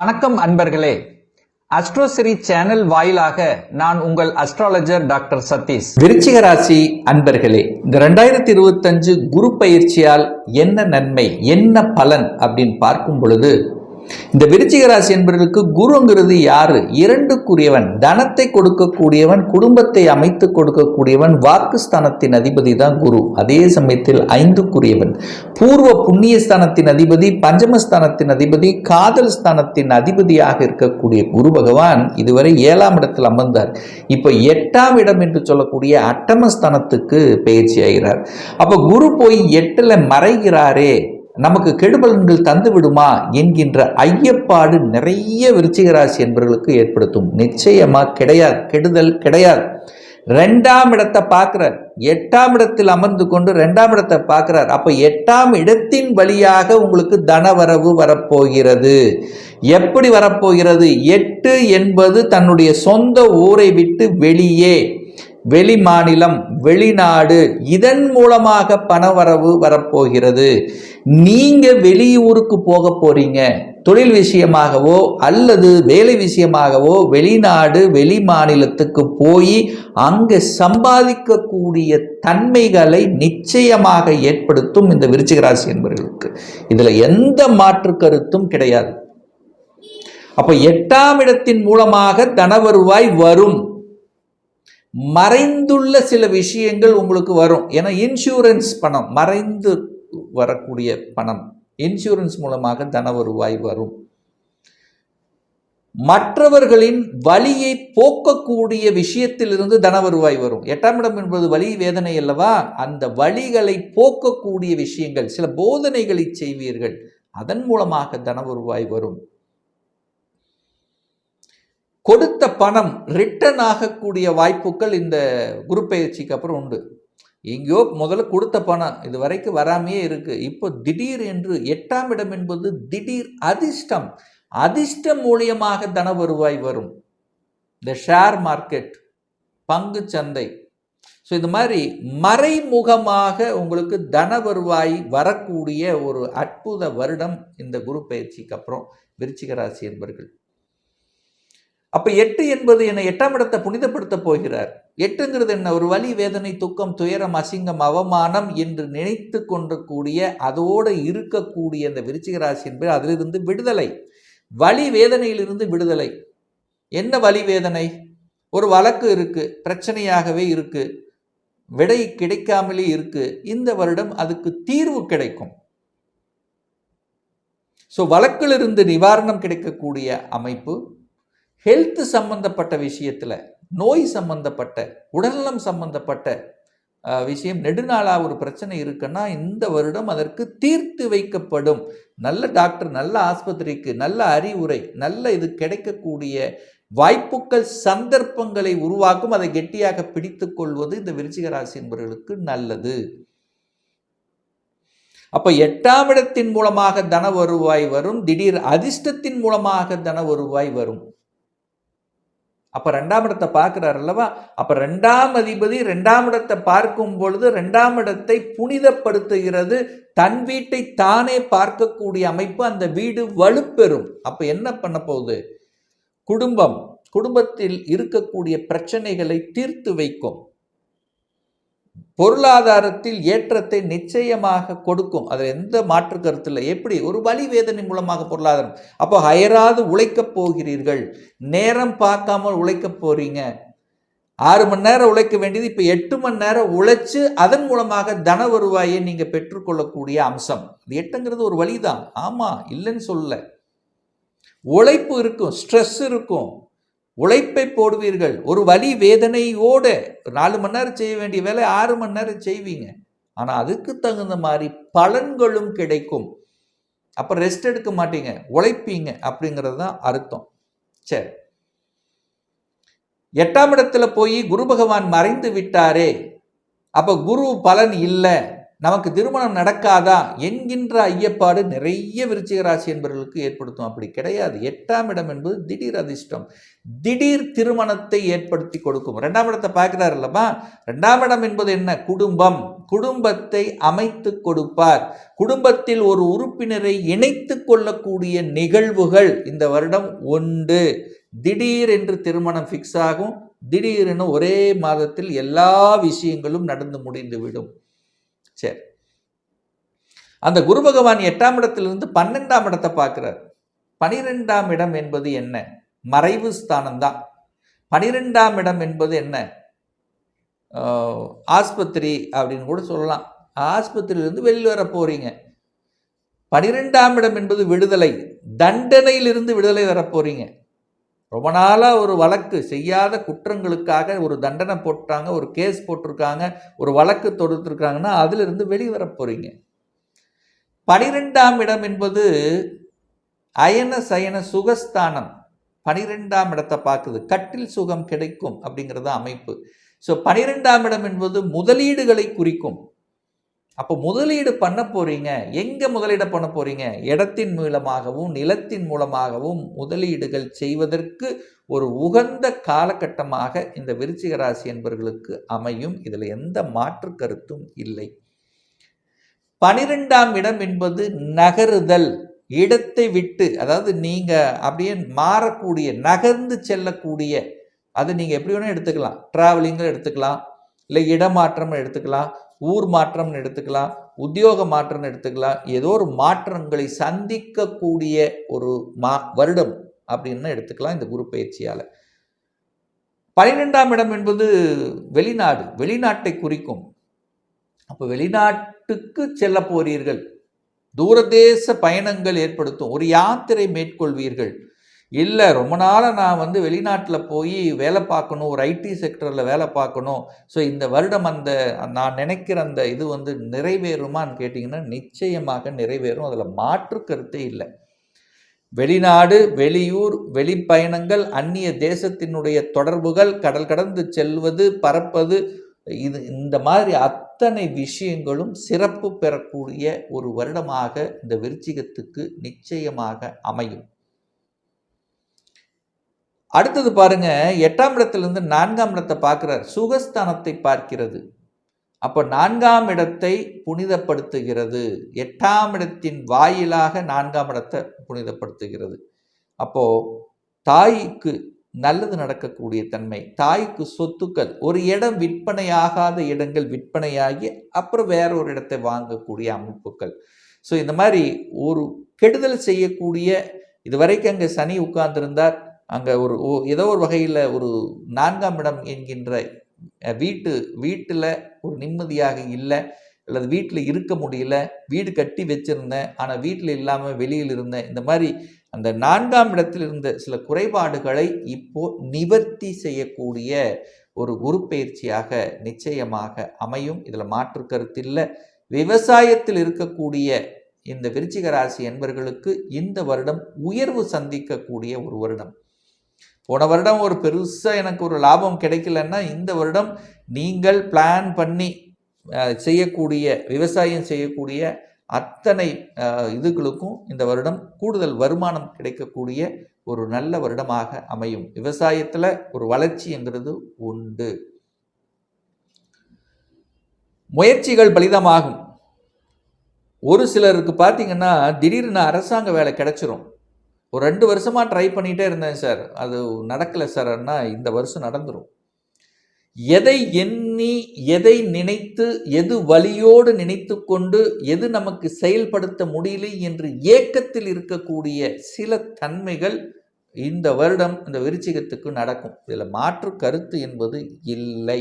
வணக்கம் அன்பர்களே. அஸ்ட்ரோசிரி சேனல் வாயிலாக நான் உங்கள் அஸ்ட்ராலஜர் டாக்டர் சதீஷ். விருச்சிக ராசி அன்பர்களே இந்த ரெண்டாயிரத்தி இருபத்தஞ்சு குரு பயிற்சியால் என்ன நன்மை என்ன பலன் அப்படின்னு பார்க்கும் பொழுது இந்த விருச்சிக ராசி என்பவர்களுக்கு குருங்கிறது யாரு? இரண்டுக்குரியவன். தனத்தை கொடுக்கக்கூடியவன் குடும்பத்தை அமைத்து கொடுக்கக்கூடியவன் வாக்குஸ்தானத்தின் அதிபதி தான் குரு. அதே சமயத்தில் ஐந்துக்குரியவன். பூர்வ புண்ணிய ஸ்தானத்தின் அதிபதி பஞ்சமஸ்தானத்தின் அதிபதி காதல் ஸ்தானத்தின் அதிபதியாக இருக்கக்கூடிய குரு பகவான் இதுவரை ஏழாம் இடத்தில் அமர்ந்தார். இப்போ எட்டாம் இடம் என்று சொல்லக்கூடிய அட்டமஸ்தானத்துக்கு பயிற்சி ஆகிறார் அப்போ குரு போய் எட்டுல மறைகிறாரே. நமக்கு கெடுபலன்கள் தந்து விடுமா என்கின்ற ஐயப்பாடு நிறைய விருச்சிக ராசி என்பவர்களுக்கு ஏற்படுத்தும். நிச்சயமா கிடையாது. கெடுதல் கிடையாது. ரெண்டாம் இடத்தை பார்க்கிறார். எட்டாம் இடத்தில் அமர்ந்து கொண்டு ரெண்டாம் இடத்தை பார்க்கிறார். அப்போ எட்டாம் இடத்தின் வழியாக உங்களுக்கு தனவரவு வரப்போகிறது. எப்படி வரப்போகிறது? எட்டு என்பது தன்னுடைய சொந்த ஊரை விட்டு வெளியே. வெளி மாநிலம் வெளிநாடு இதன் மூலமாக பணவரவு வரப்போகிறது. நீங்கள் வெளியூருக்கு போக போகிறீங்க தொழில் விஷயமாகவோ அல்லது வேலை விஷயமாகவோ வெளிநாடு வெளி மாநிலத்துக்கு போய் அங்கே சம்பாதிக்கக்கூடிய தன்மைகளை நிச்சயமாக ஏற்படுத்தும் இந்த விருச்சிகராசி என்பவர்களுக்கு இதில் எந்த மாற்று கருத்தும் கிடையாது. அப்போ எட்டாம் இடத்தின் மூலமாக தன வருவாய் வரும். மறைந்துள்ள சில விஷயங்கள் உங்களுக்கு வரும். ஏன்னா இன்சூரன்ஸ் பணம் மறைந்து வரக்கூடிய பணம் இன்சூரன்ஸ் மூலமாக தன வருவாய் வரும். மற்றவர்களின் வழியை போக்கக்கூடிய விஷயத்திலிருந்து தன வருவாய் வரும். எட்டாம் இடம் என்பது வழி வேதனை அல்லவா? அந்த வழிகளை போக்கக்கூடிய விஷயங்கள் சில போதனைகளை செய்வீர்கள். அதன் மூலமாக தன வருவாய் வரும். கொடுத்த பணம் ரிட்டர்ன் ஆகக்கூடிய வாய்ப்புகள் இந்த குரு பயிற்சிக்கு அப்புறம் உண்டு. எங்கேயோ முதல்ல கொடுத்த பணம் இது வரைக்கும் வராமையே இருக்குது இப்போ திடீர் என்று எட்டாம் இடம் என்பது திடீர் அதிர்ஷ்டம். அதிர்ஷ்டம் மூலியமாக தன வருவாய் வரும். இந்த ஷேர் மார்க்கெட் பங்கு சந்தை. ஸோ இந்த மாதிரி மறைமுகமாக உங்களுக்கு தன வருவாய் வரக்கூடிய ஒரு அற்புத வருடம் இந்த குரு பயிற்சிக்கு அப்புறம் விருச்சிக ராசி என்பர்கள். அப்போ எட்டு என்பது என்னை எட்டாம் இடத்தை புனிதப்படுத்த போகிறார். எட்டுங்கிறது என்ன? ஒரு வலி வேதனை துக்கம் துயரம் அசிங்கம் அவமானம் என்று நினைத்து கொண்டக்கூடிய அதோடு இருக்கக்கூடிய அந்த விருச்சிக ராசி என்பது அதிலிருந்து விடுதலை. வலி வேதனையிலிருந்து விடுதலை. என்ன வலி வேதனை? ஒரு வழக்கு இருக்குது பிரச்சனையாகவே இருக்குது விடை கிடைக்காமலே இருக்குது இந்த வருடம் அதுக்கு தீர்வு கிடைக்கும். ஸோ வழக்கிலிருந்து நிவாரணம் கிடைக்கக்கூடிய அமைப்பு ஹெல்த்து சம்பந்தப்பட்ட விஷயத்தில் நோய் சம்பந்தப்பட்ட உடல்நலம் சம்பந்தப்பட்ட விஷயம் நெடுநாளாக ஒரு பிரச்சனை இருக்குன்னா இந்த வருடம் அதற்கு தீர்த்து வைக்கப்படும். நல்ல டாக்டர் நல்ல ஆஸ்பத்திரிக்கு நல்ல அறிவுரை நல்ல இது கிடைக்கக்கூடிய வாய்ப்புகள் சந்தர்ப்பங்களை உருவாக்கும் அதை கெட்டியாக பிடித்து கொள்வது இந்த விருச்சிக ராசி என்பவர்களுக்கு நல்லது. அப்ப எட்டாம் இடத்தின் மூலமாக தன வருவாய் வரும் திடீர் அதிர்ஷ்டத்தின் மூலமாக தன வருவாய் வரும். அப்போ ரெண்டாம் இடத்தை பார்க்குறாரு அல்லவா? அப்போ ரெண்டாம் அதிபதி ரெண்டாம் இடத்தை பார்க்கும் பொழுது ரெண்டாம் இடத்தை புனிதப்படுத்துகிறது. தன் வீட்டை தானே பார்க்கக்கூடிய அமைப்பு அந்த வீடு வலுப்பெறும். அப்போ என்ன பண்ண போகுது? குடும்பம் குடும்பத்தில் இருக்கக்கூடிய பிரச்சனைகளை தீர்த்து வைக்கும். பொருளாதாரத்தில் ஏற்றத்தை நிச்சயமாக கொடுக்கும். அதில் எந்த மாற்று கருத்து இல்லை. எப்படி? ஒரு வழி வேதனை மூலமாக பொருளாதாரம். அப்போ ஹயராது உழைக்கப் போகிறீர்கள். நேரம் பார்க்காமல் உழைக்கப் போகிறீங்க ஆறு மணி நேரம் உழைக்க வேண்டியது இப்போ எட்டு மணி நேரம் உழைச்சு அதன் மூலமாக தன வருவாயை நீங்கள் பெற்றுக்கொள்ளக்கூடிய அம்சம். அது எட்டுங்கிறது ஒரு வழிதான். ஆமாம் இல்லைன்னு சொல்லலை. உழைப்பு இருக்கும் ஸ்ட்ரெஸ் இருக்கும். உழைப்பை போடுவீர்கள். ஒரு வலி வேதனையோடு நாலு மணி நேரம் செய்ய வேண்டிய வேலை ஆறு மணி நேரம் செய்வீங்க. ஆனால் அதுக்கு தகுந்த மாதிரி பலன்களும் கிடைக்கும். அப்போ ரெஸ்ட் எடுக்க மாட்டீங்க. உழைப்பீங்க அப்படிங்கிறது தான் அர்த்தம். சரி. எட்டாம் இடத்துல போய் குரு பகவான் மறைந்து விட்டாரே. அப்போ குரு பலன் இல்லை. நமக்கு திருமணம் நடக்காதா என்கின்ற ஐயப்பாடு நிறைய விருச்சிக ராசி என்பவர்களுக்கு ஏற்படுத்தும். அப்படி கிடையாது. எட்டாம் இடம் என்பது திடீர் அதிர்ஷ்டம். திடீர் திருமணத்தை ஏற்படுத்தி கொடுக்கும். ரெண்டாம் இடத்தை பார்க்கிறார் இல்லப்பா ரெண்டாம் இடம் என்பது என்ன? குடும்பம். குடும்பத்தை அமைத்து கொடுப்பார். குடும்பத்தில் ஒரு உறுப்பினரை இணைத்து கொள்ளக்கூடிய நிகழ்வுகள் இந்த வருடம் உண்டு. திடீர் என்று திருமணம் ஃபிக்ஸ் ஆகும். திடீரென ஒரே மாதத்தில் எல்லா விஷயங்களும் நடந்து முடிந்துவிடும். சரி. அந்த குரு பகவான் எட்டாம் இடத்திலிருந்து பன்னெண்டாம் இடத்தை பார்க்குறார். பனிரெண்டாம் இடம் என்பது என்ன? மறைவு ஸ்தானம் தான் பனிரெண்டாம் இடம் என்பது என்ன? ஆஸ்பத்திரி அப்படின்னு கூட சொல்லலாம். ஆஸ்பத்திரியிலிருந்து வெளியில் வர போகிறீங்க பனிரெண்டாம் இடம் என்பது விடுதலை. தண்டனையிலிருந்து விடுதலை வர போகிறீங்க ரொம்ப நாளாக ஒரு வழக்கு செய்யாத குற்றங்களுக்காக ஒரு தண்டனை போட்டாங்க ஒரு கேஸ் போட்டிருக்காங்க ஒரு வழக்கு தொடுத்துருக்காங்கன்னா அதிலிருந்து வெளிவர போகிறீங்க பனிரெண்டாம் இடம் என்பது அயன சயன சுகஸ்தானம். பனிரெண்டாம் இடத்தை பார்க்குது. கட்டில் சுகம் கிடைக்கும் அப்படிங்கிறது அமைப்பு. ஸோ பனிரெண்டாம் இடம் என்பது முதலீடுகளை குறிக்கும். அப்போ முதலீடு பண்ண போறீங்க. எங்க முதலீடு பண்ண போறீங்க? இடத்தின் மூலமாகவும் நிலத்தின் மூலமாகவும் முதலீடுகள் செய்வதற்கு ஒரு உகந்த காலகட்டமாக இந்த விருச்சிக ராசி என்பவர்களுக்கு அமையும். இதில் எந்த மாற்று கருத்தும் இல்லை. பனிரெண்டாம் இடம் என்பது நகருதல். இடத்தை விட்டு அதாவது நீங்க அப்படியே மாறக்கூடிய நகர்ந்து செல்லக்கூடிய அது நீங்க எப்படி வேணா எடுத்துக்கலாம். டிராவலிங்கும் எடுத்துக்கலாம். இல்லை இடமாற்றம் எடுத்துக்கலாம். ஊர் மாற்றம்னு எடுத்துக்கலாம் உத்தியோக மாற்றம்னு எடுத்துக்கலாம் ஏதோ ஒரு மாற்றங்களை சந்திக்கக்கூடிய ஒரு மா வருடம் அப்படின்னு எடுத்துக்கலாம் இந்த குரு பயிற்சியால். பன்னிரெண்டாம் இடம் என்பது வெளிநாடு வெளிநாட்டை குறிக்கும். அப்போ வெளிநாட்டுக்கு செல்ல போறீர்கள். தூரதேச பயணங்கள் ஏற்படுத்தும். ஒரு யாத்திரை மேற்கொள்வீர்கள். இல்லை ரொம்ப நாளாக நான் வந்து வெளிநாட்டில் போய் வேலை பார்க்கணும் ஒரு ஐடி செக்டரில் வேலை பார்க்கணும். ஸோ இந்த வருடம் அந்த நான் நினைக்கிற அந்த இது வந்து நிறைவேறுமான்னு கேட்டிங்கன்னா நிச்சயமாக நிறைவேறும். அதில் மாற்று கருத்தே இல்லை. வெளிநாடு வெளியூர் வெளிப்பயணங்கள் அந்நிய தேசத்தினுடைய தொடர்புகள் கடல் கடந்து செல்வது பறப்பது இது இந்த மாதிரி அத்தனை விஷயங்களும் சிறப்பு பெறக்கூடிய ஒரு வருடமாக இந்த விருச்சிகத்துக்கு நிச்சயமாக அமையும். அடுத்தது பாருங்க எட்டாம் இடத்திலிருந்து நான்காம் இடத்தை பார்க்கிறார். சுகஸ்தானத்தை பார்க்கிறது. அப்போ நான்காம் இடத்தை புனிதப்படுத்துகிறது. எட்டாம் இடத்தின் வாயிலாக நான்காம் இடத்தை புனிதப்படுத்துகிறது. அப்போ தாய்க்கு நல்லது நடக்கக்கூடிய தன்மை தாய்க்கு சொத்துக்கள் ஒரு இடம் விற்பனையாகாத இடங்கள் விற்பனையாகி அப்புறம் வேற ஒரு இடத்தை வாங்கக்கூடிய அமைப்புகள். ஸோ இந்த மாதிரி ஒரு கெடுதல் செய்யக்கூடிய இதுவரைக்கும் அங்கே சனி உட்கார்ந்திருந்தார். அங்கே ஒரு ஓ- ஏதோ ஒரு வகையில் ஒரு நான்காம் இடம் என்கின்ற வீட்டு வீட்டில் ஒரு நிம்மதியாக இல்லை அல்லது வீட்டில் இருக்க முடியல வீடு கட்டி வச்சிருந்தேன் ஆனால் வீட்டில் இல்லாமல் வெளியில் இருந்தேன் இந்த மாதிரி அந்த நான்காம் இடத்தில் இருந்த சில குறைபாடுகளை இப்போ நிவர்த்தி செய்யக்கூடிய ஒரு குரு பயிற்சியாக நிச்சயமாக அமையும். இதில் மாற்று கருத்தில்லை விவசாயத்தில் இருக்கக்கூடிய இந்த விருச்சிக ராசி என்பர்களுக்கு இந்த வருடம் உயர்வு சந்திக்கக்கூடிய ஒரு வருடம். போன வருடம் ஒரு பெருசாக எனக்கு ஒரு லாபம் கிடைக்கலன்னா இந்த வருடம் நீங்கள் பிளான் பண்ணி செய்யக்கூடிய விவசாயம் செய்யக்கூடிய அத்தனை இதுகளுக்கும் இந்த வருடம் கூடுதல் வருமானம் கிடைக்கக்கூடிய ஒரு நல்ல வருடமாக அமையும். விவசாயத்தில் ஒரு வளர்ச்சிங்கிறது உண்டு. முயற்சிகள் பலிதமாகும். ஒரு சிலருக்கு பார்த்தீங்கன்னா திடீர்னு அரசாங்க வேலை கிடைச்சிரும். ஒரு ரெண்டு வருஷமாக ட்ரை பண்ணிகிட்டே இருந்தேன் சார் அது நடக்கலை சார்னா இந்த வருஷம் நடந்துடும் எதை எண்ணி எதை நினைத்து எது வழியோடு நினைத்து கொண்டு எது நமக்கு செயல்படுத்த முடியலை என்று ஏக்கத்தில் இருக்கக்கூடிய சில தன்மைகள் இந்த வருடம் இந்த விருச்சிகத்துக்கு நடக்கும். இதில் மாற்று கருத்து என்பது இல்லை.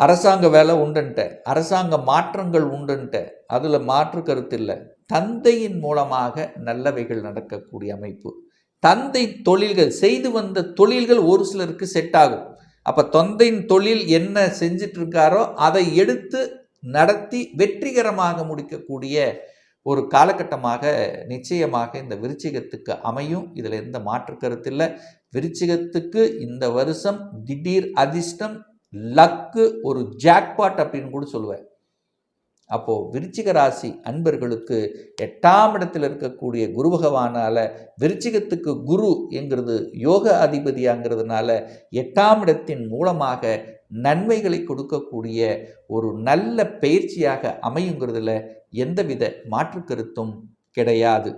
அரசாங்க வேலை உண்டுன்ட்ட. அரசாங்க மாற்றங்கள் உண்டுன்ட்ட. அதில் மாற்று கருத்து இல்லை. தந்தையின் மூலமாக நல்லவைகள் நடக்கக்கூடிய அமைப்பு. தந்தை தொழில்கள் செய்து வந்த தொழில்கள் ஒரு சிலருக்கு செட் ஆகும். அப்போ தந்தையின் தொழில் என்ன செஞ்சிட்டு இருக்காரோ அதை எடுத்து நடத்தி வெற்றிகரமாக முடிக்கக்கூடிய ஒரு காலகட்டமாக நிச்சயமாக இந்த விருச்சிகத்துக்கு அமையும். இதில் எந்த மாற்று கருத்து இல்லை. விருச்சிகத்துக்கு இந்த வருஷம் திடீர் அதிர்ஷ்டம் லக்கு ஒரு ஜாக்பாட் அப்படின்னு கூட சொல்லுவேன். அப்போது விருச்சிக ராசி அன்பர்களுக்கு எட்டாம் இடத்தில் இருக்கக்கூடிய குரு பகவானால் விருச்சிகத்துக்கு குரு என்கிறது யோக அதிபதியாங்கிறதுனால எட்டாம் இடத்தின் மூலமாக நன்மைகளை கொடுக்கக்கூடிய ஒரு நல்ல பயிற்சியாக அமையுங்கிறதுல எந்தவித மாற்று கருத்தும் கிடையாது.